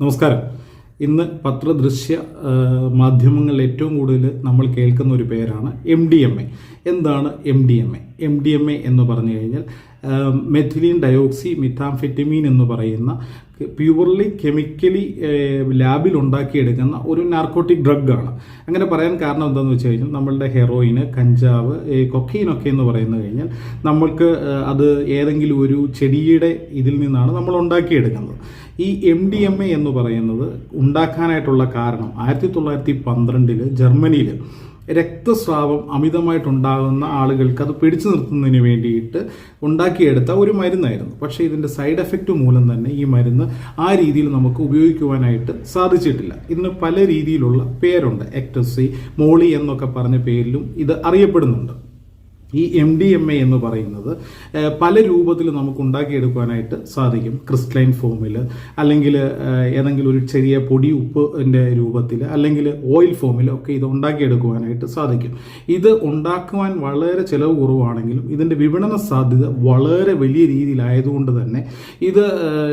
നമസ്കാരം. ഇന്ന് പത്രദൃശ്യ മാധ്യമങ്ങളിൽ ഏറ്റവും കൂടുതൽ നമ്മൾ കേൾക്കുന്ന ഒരു പേരാണ് എം ഡി എം എ. എന്താണ് M D M A? M D M A എന്ന് പറഞ്ഞു കഴിഞ്ഞാൽ മെഥിലീൻ ഡയോക്സി മിഥാംഫെറ്റമീൻ എന്ന് പറയുന്ന പ്യുവർലി കെമിക്കലി ലാബിൽ ഉണ്ടാക്കിയെടുക്കുന്ന ഒരു നാർക്കോട്ടിക് ഡ്രഗാണ്. അങ്ങനെ പറയാൻ കാരണം എന്താണെന്ന് വെച്ച് കഴിഞ്ഞാൽ നമ്മളുടെ ഹെറോയിന് കഞ്ചാവ് കൊക്കൈനൊക്കെ എന്ന് പറയുന്നത് കഴിഞ്ഞാൽ നമ്മൾക്ക് അത് ഏതെങ്കിലും ഒരു ചെടിയുടെ ഇതിൽ നിന്നാണ് നമ്മൾ ഉണ്ടാക്കിയെടുക്കുന്നത്. ഈ എം ഡി എം എ എന്ന് പറയുന്നത് ഉണ്ടാക്കാനായിട്ടുള്ള കാരണം ആയിരത്തി തൊള്ളായിരത്തി പന്ത്രണ്ടിൽ ജർമ്മനിയിൽ രക്തസ്രാവം അമിതമായിട്ടുണ്ടാകുന്ന ആളുകൾക്ക് അത് പിടിച്ചു നിർത്തുന്നതിന് വേണ്ടിയിട്ട് ഉണ്ടാക്കിയെടുത്ത ഒരു മരുന്നായിരുന്നു. പക്ഷേ ഇതിന്റെ സൈഡ് എഫക്റ്റ് മൂലം തന്നെ ഈ മരുന്ന് ആ രീതിയിൽ നമുക്ക് ഉപയോഗിക്കുവാനായിട്ട് സാധിച്ചിട്ടില്ല. ഇന്ന് പല രീതിയിലുള്ള പേരുണ്ട്. എക്ടസി മോളി എന്നൊക്കെ പറഞ്ഞ പേരിലും ഇത് അറിയപ്പെടുന്നുണ്ട്. ഈ എം ഡി എം എ എന്ന് പറയുന്നത് പല രൂപത്തിൽ നമുക്ക് ഉണ്ടാക്കിയെടുക്കാനായിട്ട് സാധിക്കും. ക്രിസ്റ്റലൈൻ ഫോമിൽ അല്ലെങ്കിൽ ഏതെങ്കിലും ഒരു ചെറിയ പൊടി ഉപ്പിന്റെ രൂപത്തിൽ അല്ലെങ്കിൽ ഓയിൽ ഫോമിൽ ഒക്കെ ഇത് ഉണ്ടാക്കിയെടുക്കുവാനായിട്ട് സാധിക്കും. ഇത് ഉണ്ടാക്കുവാൻ വളരെ ചിലവ് കുറവാണെങ്കിലും ഇതിന്റെ വിപണന സാധ്യത വളരെ വലിയ രീതിയിലായതുകൊണ്ട് തന്നെ ഇത്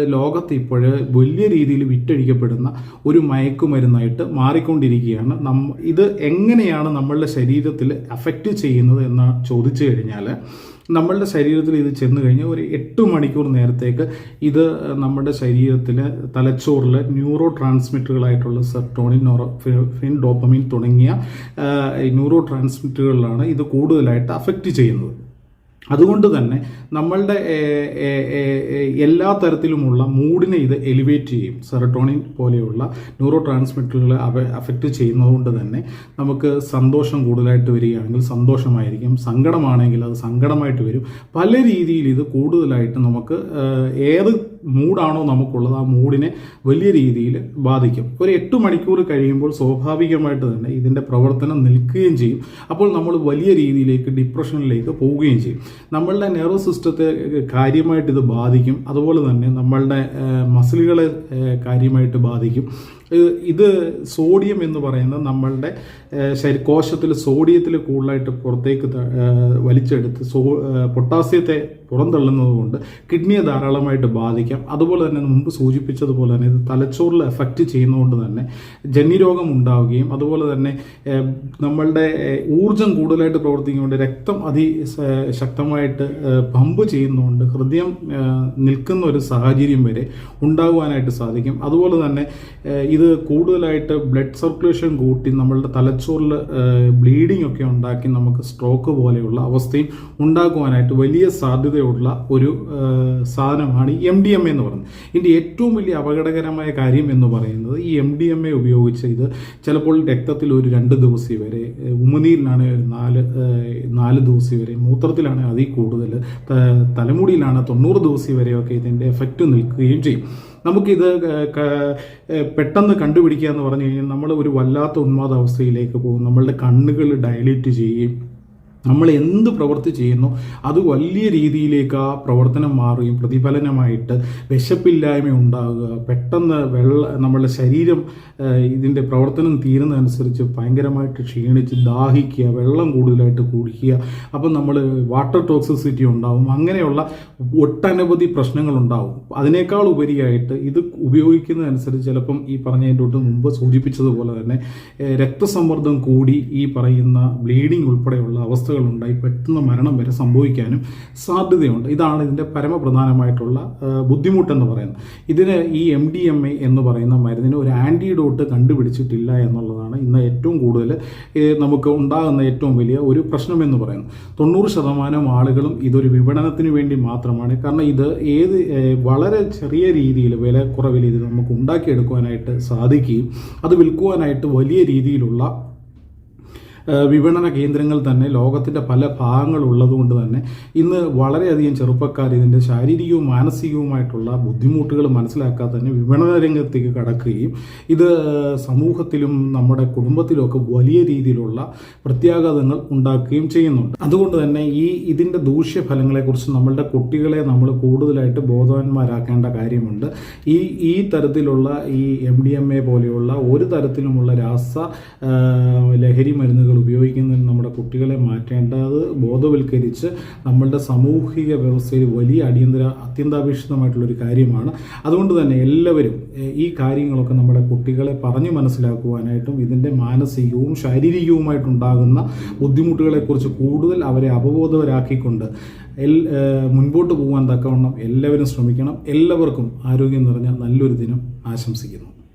ലോകത്ത് ഇപ്പോൾ വലിയ രീതിയിൽ വിറ്റഴിക്കപ്പെടുന്ന ഒരു മയക്കുമരുന്നായിട്ട് മാറിക്കൊണ്ടിരിക്കുകയാണ്. നം ഇത് എങ്ങനെയാണ് നമ്മളുടെ ശരീരത്തിൽ അഫക്റ്റ് ചെയ്യുന്നത് എന്ന് ചോദിച്ചു കഴിഞ്ഞാൽ നമ്മളുടെ ശരീരത്തിൽ ഇത് ചെന്ന് കഴിഞ്ഞാൽ ഒരു എട്ട് മണിക്കൂർ നേരത്തേക്ക് ഇത് നമ്മുടെ ശരീരത്തിൽ തലച്ചോറിൽ ന്യൂറോ ട്രാൻസ്മിറ്ററുകളായിട്ടുള്ള സെർട്ടോണിൻ നോറോഫിൻ ഡോപ്പമിൻ തുടങ്ങിയ ന്യൂറോ ട്രാൻസ്മിറ്ററുകളിലാണ് ഇത് കൂടുതലായിട്ട് അഫക്റ്റ് ചെയ്യുന്നത്. അതുകൊണ്ട് തന്നെ നമ്മളുടെ എല്ലാ തരത്തിലുമുള്ള മൂഡിനെ ഇത് എലിവേറ്റ് ചെയ്യും. സെറട്ടോണിൻ പോലെയുള്ള ന്യൂറോ ട്രാൻസ്മിറ്ററുകളെ അഫക്റ്റ് ചെയ്യുന്നതുകൊണ്ട് തന്നെ നമുക്ക് സന്തോഷം കൂടുതലായിട്ട് വരികയാണെങ്കിൽ സന്തോഷമായിരിക്കും. സങ്കടമാണെങ്കിൽ അത് സങ്കടമായിട്ട് വരും. പല രീതിയിൽ ഇത് കൂടുതലായിട്ട് നമുക്ക് ഏത് മൂഡാണോ നമുക്കുള്ളത് ആ മൂഡിനെ വലിയ രീതിയിൽ ബാധിക്കും. ഒരു എട്ട് മണിക്കൂർ കഴിയുമ്പോൾ സ്വാഭാവികമായിട്ട് തന്നെ ഇതിന്റെ പ്രവർത്തനം നിൽക്കുകയും ചെയ്യും. അപ്പോൾ നമ്മൾ വലിയ രീതിയിലേക്ക് ഡിപ്രഷനിലേക്ക് പോവുകയും ചെയ്യും. നമ്മളുടെ നെർവ് സിസ്റ്റത്തെ കാര്യമായിട്ട് ഇത് ബാധിക്കും. അതുപോലെ തന്നെ നമ്മളുടെ മസിലുകളെ കാര്യമായിട്ട് ബാധിക്കും. ഇത് സോഡിയം എന്ന് പറയുന്നത് നമ്മളുടെ ശരി കോശത്തിൽ സോഡിയത്തിൽ കൂടുതലായിട്ട് പുറത്തേക്ക് വലിച്ചെടുത്ത് സോ പൊട്ടാസ്യത്തെ പുറന്തള്ളുന്നത് കൊണ്ട് കിഡ്നിയെ ധാരാളമായിട്ട് ബാധിക്കാം. അതുപോലെ തന്നെ മുമ്പ് സൂചിപ്പിച്ചതുപോലെ തന്നെ ഇത് തലച്ചോറിൽ എഫക്റ്റ് ചെയ്യുന്നതുകൊണ്ട് തന്നെ ജന്യരോഗം ഉണ്ടാവുകയും അതുപോലെ തന്നെ നമ്മളുടെ ഊർജം കൂടുതലായിട്ട് പ്രവർത്തിക്കുന്നതുകൊണ്ട് രക്തം അതി ശക്തമായിട്ട് പമ്പ് ചെയ്യുന്നതുകൊണ്ട് ഹൃദയം നിൽക്കുന്ന ഒരു സാഹചര്യം വരെ ഉണ്ടാകുവാനായിട്ട് സാധിക്കും. അതുപോലെ തന്നെ ഇത് കൂടുതലായിട്ട് ബ്ലഡ് സർക്കുലേഷൻ കൂട്ടി നമ്മളുടെ തലച്ചോറിൽ ബ്ലീഡിംഗ് ഒക്കെ ഉണ്ടാക്കി നമുക്ക് സ്ട്രോക്ക് പോലെയുള്ള അവസ്ഥയും ഉണ്ടാക്കുവാനായിട്ട് വലിയ സാധ്യതയുള്ള ഒരു സാധനമാണ് ഈ എം ഡി എം എ എന്ന് പറയുന്നത്. ഇതിന്റെ ഏറ്റവും വലിയ അപകടകരമായ കാര്യം എന്ന് പറയുന്നത് ഈ എം ഡി എം എ ഉപയോഗിച്ച് ഇത് ചിലപ്പോൾ രക്തത്തിൽ ഒരു രണ്ട് ദിവസം വരെ ഏഹ്, ഉമിനീരിലാണ് ഒരു നാല് നാല് ദിവസം വരെ മൂത്രത്തിലാണ് അതിൽ കൂടുതൽ തലമുടിയിലാണ് തൊണ്ണൂറ് ദിവസം വരെയൊക്കെ ഇതിന്റെ എഫക്റ്റ് നിൽക്കുകയും ചെയ്യും. നമുക്കിത് പെട്ടെന്ന് കണ്ടുപിടിക്കുക എന്ന് പറഞ്ഞു കഴിഞ്ഞാൽ നമ്മൾ ഒരു വല്ലാത്ത ഉന്മാദ അവസ്ഥയിലേക്ക് പോകും. നമ്മളുടെ കണ്ണുകൾ ഡയലേറ്റ് ചെയ്യും. നമ്മൾ എന്ത് പ്രവൃത്തി ചെയ്യുന്നു അത് വലിയ രീതിയിലേക്ക് ആ പ്രവർത്തനം മാറുകയും പ്രതിഫലനമായിട്ട് വിശപ്പില്ലായ്മ ഉണ്ടാകുക പെട്ടെന്ന് വെള്ള നമ്മളുടെ ശരീരം ഇതിന്റെ പ്രവർത്തനം തീരുന്നതനുസരിച്ച് ഭയങ്കരമായിട്ട് ക്ഷീണിച്ച് ദാഹിക്കുക വെള്ളം കൂടുതലായിട്ട് കുടിക്കുക അപ്പം നമ്മൾ വാട്ടർ ടോക്സിസിറ്റി ഉണ്ടാവും അങ്ങനെയുള്ള ഒട്ടനവധി പ്രശ്നങ്ങളുണ്ടാവും അതിനേക്കാൾ ഉപരിയായിട്ട് ഇത് ഉപയോഗിക്കുന്നതനുസരിച്ച് ചിലപ്പം ഈ പറഞ്ഞതിന്റെ തൊട്ട് മുമ്പ് സൂചിപ്പിച്ചതുപോലെ തന്നെ രക്തസമ്മർദ്ദം കൂടി ഈ പറയുന്ന ബ്ലീഡിംഗ് ഉൾപ്പെടെയുള്ള അവസ്ഥകൾ ഉണ്ടായി പെട്ടെന്ന് മരണം വരെ സംഭവിക്കാനും സാധ്യതയുണ്ട്. ഇതാണ് ഇതിന്റെ പരമപ്രധാനമായിട്ടുള്ള ബുദ്ധിമുട്ടെന്ന് പറയുന്നത്. ഇതിന് ഈ എം ഡി എം എ എന്ന് പറയുന്ന മരുന്നിന് ഒരു ആന്റിഡോട്ട് കണ്ടുപിടിച്ചിട്ടില്ല എന്നുള്ളതാണ് ഇന്ന് ഏറ്റവും കൂടുതൽ നമുക്ക് ഉണ്ടാകുന്ന ഏറ്റവും വലിയ ഒരു പ്രശ്നമെന്ന് പറയുന്നത്. തൊണ്ണൂറ് ശതമാനം ആളുകളും ഇതൊരു വിപണനത്തിന് വേണ്ടി മാത്രമാണ്. കാരണം ഇത് ഏത് വളരെ ചെറിയ രീതിയിൽ വില കുറവിൽ ഇത് നമുക്ക് ഉണ്ടാക്കിയെടുക്കുവാനായിട്ട് സാധിക്കുകയും അത് വിൽക്കുവാനായിട്ട് വലിയ രീതിയിലുള്ള വിപണന കേന്ദ്രങ്ങൾ തന്നെ ലോകത്തിന്റെ പല ഭാഗങ്ങളുള്ളതുകൊണ്ട് തന്നെ ഇന്ന് വളരെയധികം ചെറുപ്പക്കാർ ഇതിന്റെ ശാരീരികവും മാനസികവുമായിട്ടുള്ള ബുദ്ധിമുട്ടുകൾ മനസ്സിലാക്കാതെ തന്നെ വിപണന രംഗത്തേക്ക് കടക്കുകയും ഇത് സമൂഹത്തിലും നമ്മുടെ കുടുംബത്തിലുമൊക്കെ വലിയ രീതിയിലുള്ള പ്രത്യാഘാതങ്ങൾ ഉണ്ടാക്കുകയും ചെയ്യുന്നുണ്ട്. അതുകൊണ്ട് തന്നെ ഈ ഇതിന്റെ ദൂഷ്യഫലങ്ങളെക്കുറിച്ച് നമ്മളുടെ കുട്ടികളെ നമ്മൾ കൂടുതലായിട്ട് ബോധവാന്മാരാക്കേണ്ട കാര്യമുണ്ട്. ഈ ഈ തരത്തിലുള്ള ഈ എം ഡി എം എ പോലെയുള്ള ഒരു തരത്തിലുമുള്ള രാസ ലഹരി മരുന്നുകൾ ഉപയോഗിക്കുന്നതിന് നമ്മുടെ കുട്ടികളെ മാറ്റേണ്ടത് ബോധവൽക്കരിച്ച് നമ്മളുടെ സാമൂഹിക വ്യവസ്ഥയിൽ വലിയ അടിയന്തര അത്യന്താപേക്ഷിതമായിട്ടുള്ളൊരു കാര്യമാണ്. അതുകൊണ്ട് തന്നെ എല്ലാവരും ഈ കാര്യങ്ങളൊക്കെ നമ്മുടെ കുട്ടികളെ പറഞ്ഞു മനസ്സിലാക്കുവാനായിട്ടും ഇതിന്റെ മാനസികവും ശാരീരികവുമായിട്ടുണ്ടാകുന്ന ബുദ്ധിമുട്ടുകളെക്കുറിച്ച് കൂടുതൽ അവരെ അവബോധവരാക്കിക്കൊണ്ട് എൽ മുൻപോട്ട് പോകാൻ തക്കവണ്ണം എല്ലാവരും ശ്രമിക്കണം. എല്ലാവർക്കും ആരോഗ്യം നിറഞ്ഞ നല്ലൊരു ദിനം ആശംസിക്കുന്നു.